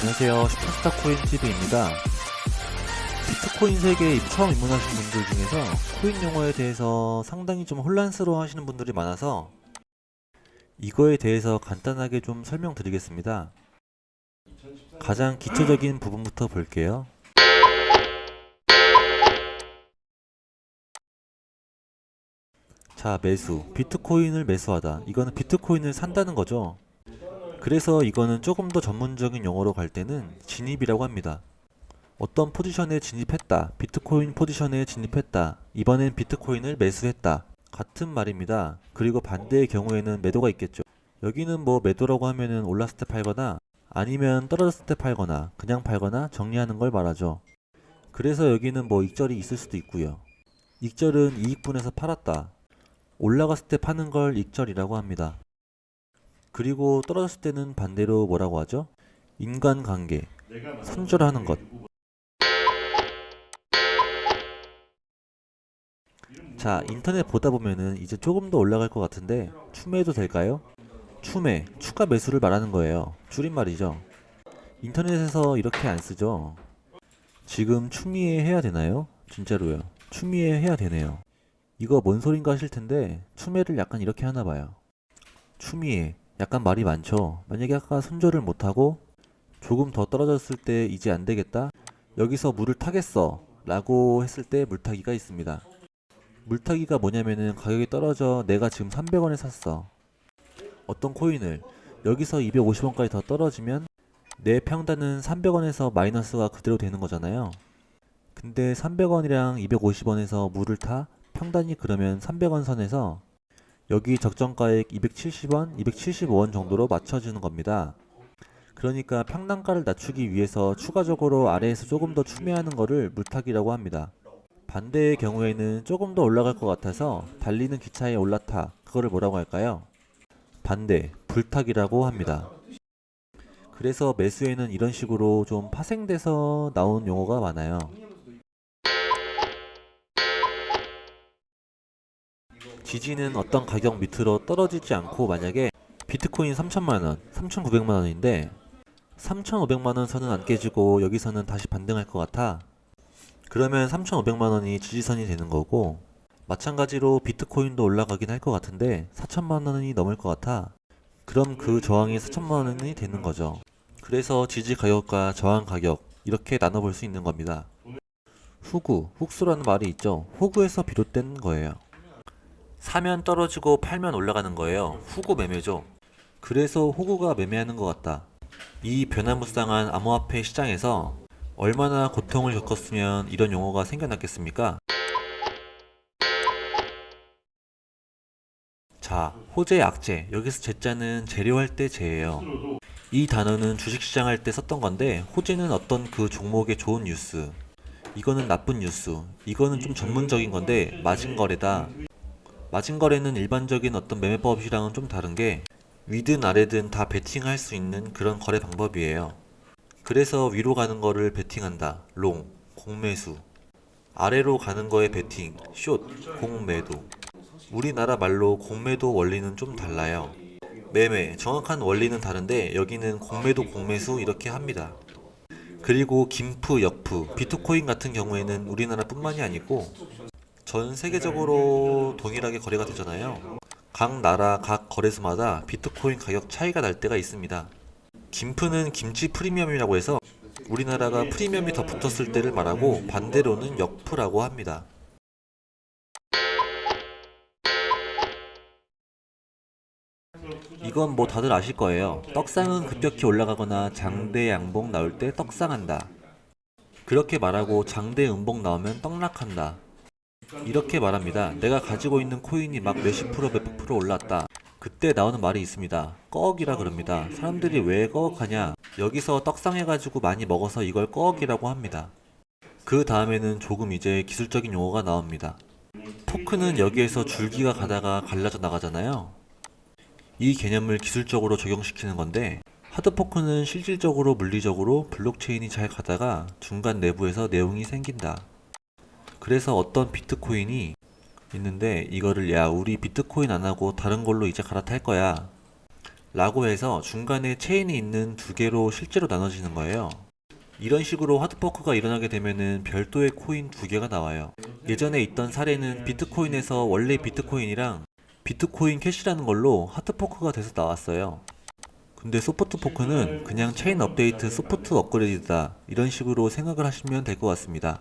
안녕하세요. 슈퍼스타 코인 TV입니다. 비트코인 세계에 처음 입문하신 분들 중에서 코인 용어에 대해서 상당히 좀 혼란스러워 하시는 분들이 많아서 이거에 대해서 간단하게 좀 설명드리겠습니다. 가장 기초적인 부분부터 볼게요. 자, 매수. 비트코인을 매수하다. 이거는 비트코인을 산다는 거죠. 그래서 이거는 조금 더 전문적인 용어로 갈 때는 진입이라고 합니다. 어떤 포지션에 진입했다. 비트코인 포지션에 진입했다. 이번엔 비트코인을 매수했다. 같은 말입니다. 그리고 반대의 경우에는 매도가 있겠죠. 여기는 뭐 매도라고 하면은 올랐을 때 팔거나 아니면 떨어졌을 때 팔거나 그냥 팔거나 정리하는 걸 말하죠. 그래서 여기는 뭐 익절이 있을 수도 있고요. 익절은 이익분에서 팔았다. 올라갔을 때 파는 걸 익절이라고 합니다. 그리고 떨어졌을 때는 반대로 뭐라고 하죠? 인간관계, 손절하는 것. 자, 인터넷 보다 보면은 이제 조금 더 올라갈 것 같은데 추매해도 될까요? 추매, 추가 매수를 말하는 거예요. 줄임말이죠. 인터넷에서 이렇게 안 쓰죠. 지금 추미애 해야 되나요? 진짜로요. 추미애 해야 되네요. 이거 뭔 소린가 하실 텐데 추매를 약간 이렇게 하나 봐요. 추미애 약간 말이 많죠. 만약에 아까 손절을 못하고 조금 더 떨어졌을 때 이제 안 되겠다. 여기서 물을 타겠어. 라고 했을 때 물타기가 있습니다. 물타기가 뭐냐면은 가격이 떨어져 내가 지금 300원에 샀어. 어떤 코인을 여기서 250원까지 더 떨어지면 내 평단은 300원에서 마이너스가 그대로 되는 거잖아요. 근데 300원이랑 250원에서 물을 타 평단이 그러면 300원 선에서 여기 적정가액 270원, 275원 정도로 맞춰주는 겁니다. 그러니까 평단가를 낮추기 위해서 추가적으로 아래에서 조금 더 추매하는 거를 물타기라고 합니다. 반대의 경우에는 조금 더 올라갈 것 같아서 달리는 기차에 올라타 그거를 뭐라고 할까요? 반대, 불타기라고 합니다. 그래서 매수에는 이런 식으로 좀 파생돼서 나온 용어가 많아요. 지지는 어떤 가격 밑으로 떨어지지 않고 만약에 비트코인 3천만원, 3,900만원인데 3,500만원 선은 안 깨지고 여기서는 다시 반등할 것 같아. 그러면 3,500만원이 지지선이 되는 거고 마찬가지로 비트코인도 올라가긴 할 것 같은데 4천만원이 넘을 것 같아. 그럼 그 저항이 4천만원이 되는 거죠. 그래서 지지 가격과 저항 가격 이렇게 나눠볼 수 있는 겁니다. 후구, 훅수라는 말이 있죠. 호구에서 비롯된 거예요. 사면 떨어지고 팔면 올라가는 거예요. 후구 매매죠. 그래서 호구가 매매하는 것 같다. 이 변화무쌍한 암호화폐 시장에서 얼마나 고통을 겪었으면 이런 용어가 생겨났겠습니까? 자, 호재, 악재. 여기서 재자는 재료할 때 재예요. 이 단어는 주식시장 할 때 썼던 건데 호재는 어떤 그 종목의 좋은 뉴스. 이거는 나쁜 뉴스. 이거는 좀 전문적인 건데 마진 거래다. 마진 거래는 일반적인 어떤 매매법이랑은 좀 다른 게 위든 아래든 다 베팅할 수 있는 그런 거래 방법이에요. 그래서 위로 가는 거를 베팅한다. 롱, 공매수. 아래로 가는 거에 베팅, 숏, 공매도. 우리나라 말로 공매도 원리는 좀 달라요. 매매, 정확한 원리는 다른데 여기는 공매도 공매수 이렇게 합니다. 그리고 김프, 역프, 비트코인 같은 경우에는 우리나라뿐만이 아니고 전 세계적으로 동일하게 거래가 되잖아요. 각 나라, 각 거래소마다 비트코인 가격 차이가 날 때가 있습니다. 김프는 김치 프리미엄이라고 해서 우리나라가 프리미엄이 더 붙었을 때를 말하고 반대로는 역프라고 합니다. 이건 뭐 다들 아실 거예요. 떡상은 급격히 올라가거나 장대 양봉 나올 때 떡상한다. 그렇게 말하고 장대 음봉 나오면 떡락한다. 이렇게 말합니다. 내가 가지고 있는 코인이 막 몇십 프로 몇백 프로 올랐다. 그때 나오는 말이 있습니다. 꺼억이라 그럽니다. 사람들이 왜 꺼억하냐? 여기서 떡상해가지고 많이 먹어서 이걸 꺼억이라고 합니다. 그 다음에는 조금 이제 기술적인 용어가 나옵니다. 토큰은 여기에서 줄기가 가다가 갈라져 나가잖아요. 이 개념을 기술적으로 적용시키는 건데 하드포크는 실질적으로 물리적으로 블록체인이 잘 가다가 중간 내부에서 내용이 생긴다. 그래서 어떤 비트코인이 있는데 이거를 야 우리 비트코인 안 하고 다른 걸로 이제 갈아탈 거야. 라고 해서 중간에 체인이 있는 두 개로 실제로 나눠지는 거예요. 이런 식으로 하드포크가 일어나게 되면은 별도의 코인 두 개가 나와요. 예전에 있던 사례는 비트코인에서 원래 비트코인이랑 비트코인 캐시라는 걸로 하드포크가 돼서 나왔어요. 근데 소프트 포크는 그냥 체인 업데이트 소프트 업그레이드다 이런 식으로 생각을 하시면 될 것 같습니다.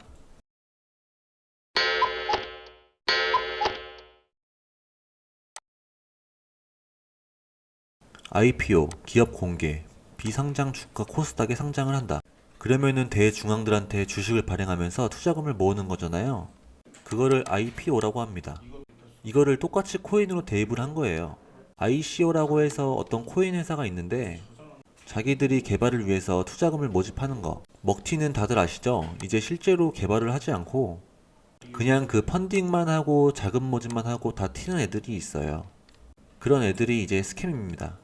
IPO, 기업 공개, 비상장 주가 코스닥에 상장을 한다. 그러면은 대중앙들한테 주식을 발행하면서 투자금을 모으는 거잖아요. 그거를 IPO라고 합니다. 이거를 똑같이 코인으로 대입을 한 거예요. ICO라고 해서 어떤 코인 회사가 있는데 자기들이 개발을 위해서 투자금을 모집하는 거. 먹튀는 다들 아시죠? 이제 실제로 개발을 하지 않고 그냥 그 펀딩만 하고 자금 모집만 하고 다 튀는 애들이 있어요. 그런 애들이 이제 스캠입니다.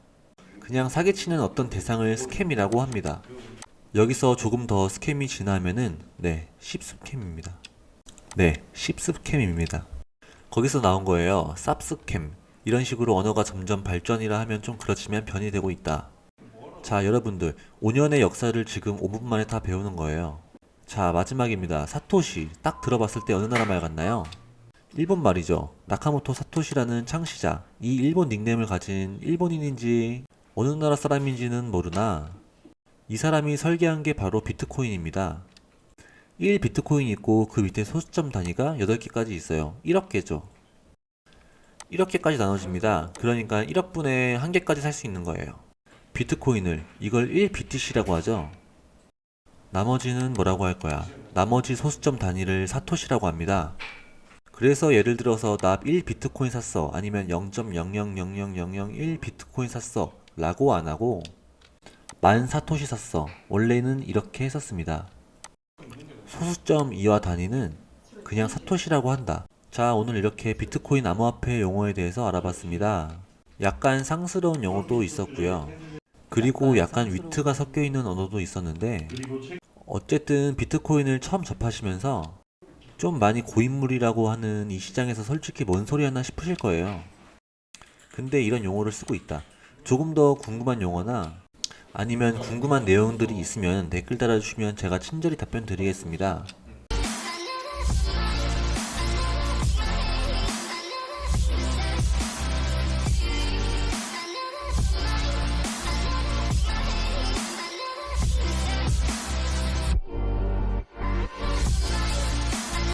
그냥 사기치는 어떤 대상을 스캠이라고 합니다. 여기서 조금 더 스캠이 진화하면은 네, 씹스캠입니다. 네, 씹스캠입니다. 거기서 나온 거예요. 쌉스캠. 이런 식으로 언어가 점점 발전이라 하면 좀 그렇지만 변이 되고 있다. 자, 여러분들 5년의 역사를 지금 5분 만에 다 배우는 거예요. 자, 마지막입니다. 사토시. 딱 들어봤을 때 어느 나라 말 같나요? 일본 말이죠. 나카모토 사토시라는 창시자. 이 일본 닉네임을 가진 일본인인지 어느 나라 사람인지는 모르나 이 사람이 설계한 게 바로 비트코인입니다. 1 비트코인이 있고 그 밑에 소수점 단위가 8개까지 있어요. 1억 개죠. 1억 개까지 나눠집니다. 그러니까 1억 분의 1개까지 살 수 있는 거예요. 비트코인을 이걸 1BTC라고 하죠. 나머지는 뭐라고 할 거야? 나머지 소수점 단위를 사토시라고 합니다. 그래서 예를 들어서 나 1비트코인 샀어. 아니면 0.0000001 비트코인 샀어. 라고 안 하고 만 사토시 샀어. 원래는 이렇게 했었습니다. 소수점 이하 단위는 그냥 사토시라고 한다. 자, 오늘 이렇게 비트코인 암호화폐 용어에 대해서 알아봤습니다. 약간 상스러운 용어도 있었고요. 그리고 약간 위트가 섞여 있는 언어도 있었는데 어쨌든 비트코인을 처음 접하시면서 좀 많이 고인물이라고 하는 이 시장에서 솔직히 뭔 소리 하나 싶으실 거예요. 근데 이런 용어를 쓰고 있다. 조금 더 궁금한 용어나 아니면 궁금한 내용들이 있으면 댓글 달아주시면 제가 친절히 답변 드리겠습니다.